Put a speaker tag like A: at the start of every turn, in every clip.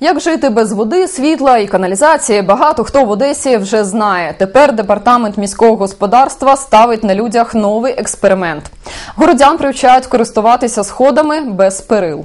A: Як жити без води, світла і каналізації, багато хто в Одесі вже знає. Тепер департамент міського господарства ставить на людях новий експеримент. Городян привчають користуватися сходами без перил.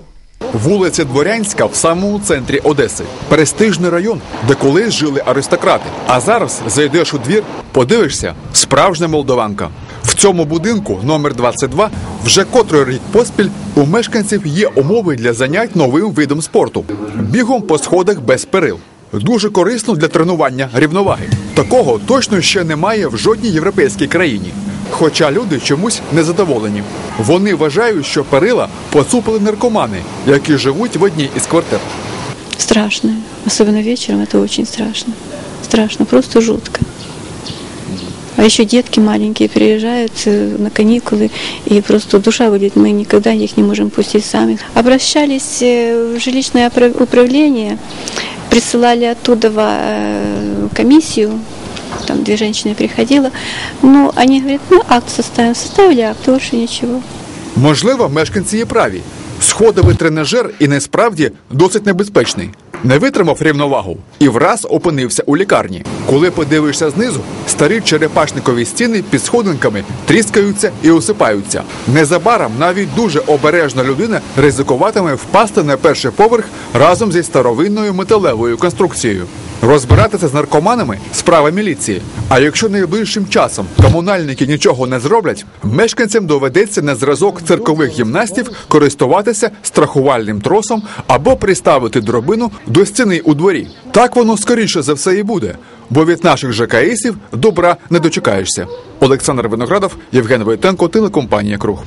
B: Вулиця Дворянська в самому центрі Одеси. Престижний район, де колись жили аристократи. А зараз зайдеш у двір, подивишся, справжня молдованка. В цьому будинку номер 22 вже котрий рік поспіль у мешканців є умови для занять новим видом спорту бігом по сходах без перил. Дуже корисно для тренування рівноваги. Такого точно ще немає в жодній європейській країні. Хоча люди чомусь незадоволені. Вони вважають, що перила поцупили наркомани, які живуть в одній із квартир.
C: Страшно. Особенно вечером это очень страшно. Страшно, просто жутко. А еще детки маленькие приезжают э, на каникулы, и просто душа будет, мы никогда их не можем пустить сами. Обращались э, в жилищное опра- управление, присылали оттуда э, комиссию, там две женщины приходило, но они говорят, ну акт составим, составили акт, больше ничего.
B: Можливо, мешканці є праві. Сходовий тренажер і насправді досить небезпечний. Не витримав рівновагу і враз опинився у лікарні. Коли подивишся знизу, старі черепашникові стіни під сходинками тріскаються і осипаються. Незабаром навіть дуже обережна людина ризикуватиме впасти на перший поверх разом зі старовинною металевою конструкцією. Розбиратися з наркоманами справа міліції. А якщо найближчим часом комунальники нічого не зроблять, мешканцям доведеться на зразок циркових гімнастів користуватися страхувальним тросом або приставити дробину до стіни у дворі. Так воно скоріше за все і буде, бо від наших ЖКСів добра не дочекаєшся. Олександр Виноградов, Євген Войтенко, телекомпанія Круг.